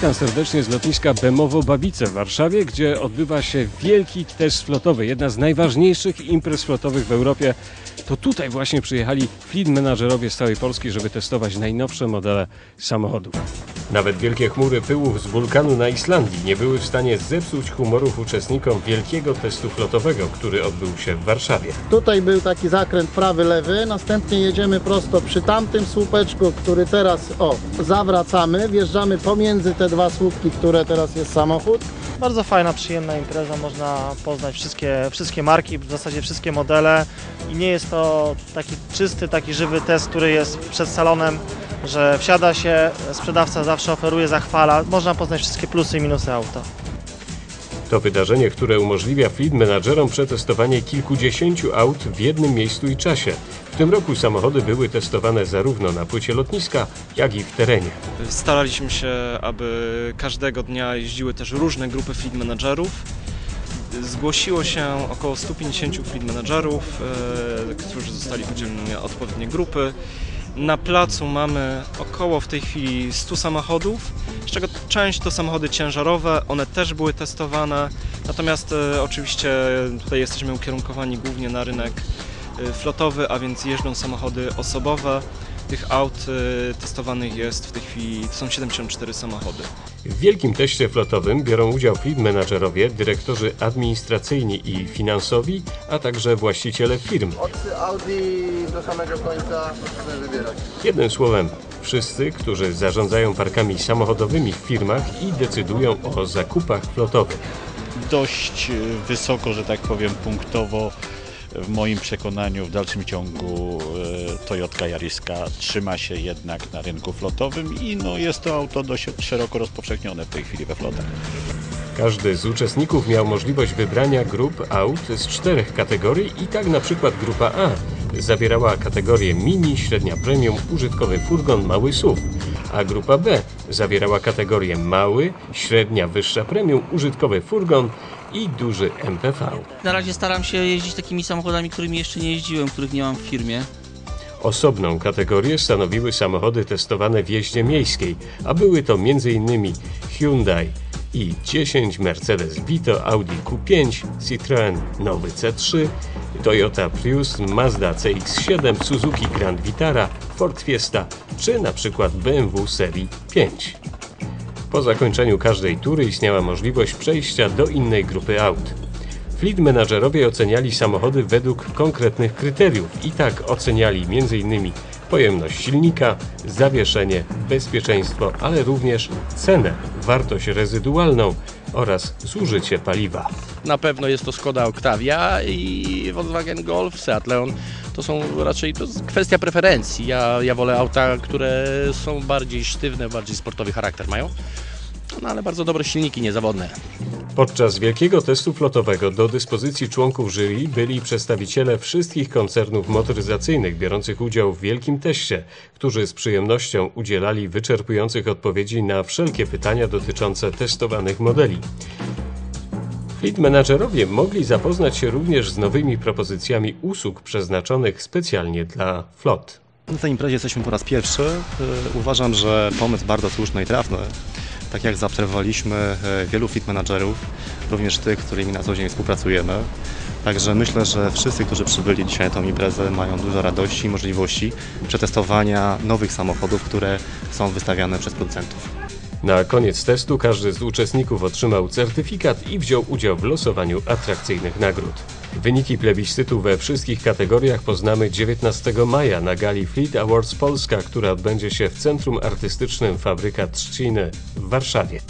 Witam serdecznie z lotniska Bemowo-Babice w Warszawie, gdzie odbywa się wielki test flotowy, jedna z najważniejszych imprez flotowych w Europie. To tutaj właśnie przyjechali fleet menadżerowie z całej Polski, żeby testować najnowsze modele samochodów. Nawet wielkie chmury pyłów z wulkanu na Islandii nie były w stanie zepsuć humorów uczestnikom wielkiego testu flotowego, który odbył się w Warszawie. Tutaj był taki zakręt prawy, lewy, następnie jedziemy prosto przy tamtym słupeczku, który teraz, o, zawracamy, wjeżdżamy pomiędzy te dwa słupki, które teraz jest samochód. Bardzo fajna, przyjemna impreza, można poznać wszystkie, wszystkie marki, w zasadzie wszystkie modele i nie jest to taki czysty, taki żywy test, który jest przed salonem, że wsiada się, sprzedawca zawsze oferuje, zachwala, można poznać wszystkie plusy i minusy auta. To wydarzenie, które umożliwia fleet menadżerom przetestowanie kilkudziesięciu aut w jednym miejscu i czasie. W tym roku samochody były testowane zarówno na płycie lotniska, jak i w terenie. Staraliśmy się, aby każdego dnia jeździły też różne grupy fleet managerów. Zgłosiło się około 150 fleet managerów, e, którzy zostali podzieleni na odpowiednie grupy. Na placu mamy około w tej chwili 100 samochodów, z czego część to samochody ciężarowe, one też były testowane. Natomiast e, oczywiście tutaj jesteśmy ukierunkowani głównie na rynek e, flotowy, a więc jeżdżą samochody osobowe. Tych aut e, testowanych jest w tej chwili, to są 74 samochody. W wielkim teście flotowym biorą udział fleet menadżerowie, dyrektorzy administracyjni i finansowi, a także właściciele firm. Od Audi do samego końca możemy wybierać. Jednym słowem, wszyscy, którzy zarządzają parkami samochodowymi w firmach i decydują o zakupach flotowych. dość e, wysoko, że tak powiem, punktowo. W moim przekonaniu w dalszym ciągu e, Toyota Jariska trzyma się jednak na rynku flotowym i no, jest to auto dość szeroko rozpowszechnione w tej chwili we flotach. Każdy z uczestników miał możliwość wybrania grup aut z czterech kategorii i tak na przykład grupa A zawierała kategorię mini, średnia premium, użytkowy furgon, mały SUV, a grupa B zawierała kategorię mały, średnia, wyższa premium, użytkowy furgon i duży MPV. Na razie staram się jeździć takimi samochodami, którymi jeszcze nie jeździłem, których nie mam w firmie. Osobną kategorię stanowiły samochody testowane w jeździe miejskiej, a były to m.in. Hyundai i10, Mercedes Vito, Audi Q5, Citroën nowy C3, Toyota Prius, Mazda CX-7, Suzuki Grand Vitara, Ford Fiesta czy na przykład BMW serii 5. Po zakończeniu każdej tury istniała możliwość przejścia do innej grupy aut. Fleet menadżerowie oceniali samochody według konkretnych kryteriów i tak oceniali m.in. pojemność silnika, zawieszenie, bezpieczeństwo, ale również cenę, wartość rezydualną oraz zużycie paliwa. Na pewno jest to Skoda Octavia i Volkswagen Golf, Seat Leon. To są raczej to kwestia preferencji. Ja, ja wolę auta, które są bardziej sztywne, bardziej sportowy charakter mają. No ale bardzo dobre silniki, niezawodne. Podczas wielkiego testu flotowego do dyspozycji członków jury byli przedstawiciele wszystkich koncernów motoryzacyjnych biorących udział w wielkim teście, którzy z przyjemnością udzielali wyczerpujących odpowiedzi na wszelkie pytania dotyczące testowanych modeli. Fleet menadżerowie mogli zapoznać się również z nowymi propozycjami usług przeznaczonych specjalnie dla flot. Na tej imprezie jesteśmy po raz pierwszy. Y, Uważam, że pomysł bardzo słuszny i trafny. Tak jak zaobserwowaliśmy y, wielu fit managerów, również tych, z którymi na co dzień współpracujemy. Także myślę, że wszyscy, którzy przybyli dzisiaj na tą imprezę mają dużo radości i możliwości przetestowania nowych samochodów, które są wystawiane przez producentów. Na koniec testu każdy z uczestników otrzymał certyfikat i wziął udział w losowaniu atrakcyjnych nagród. Wyniki plebiscytu we wszystkich kategoriach poznamy 19 maja na gali Fleet Awards Polska, która odbędzie się w Centrum Artystycznym Fabryka Trzciny w Warszawie.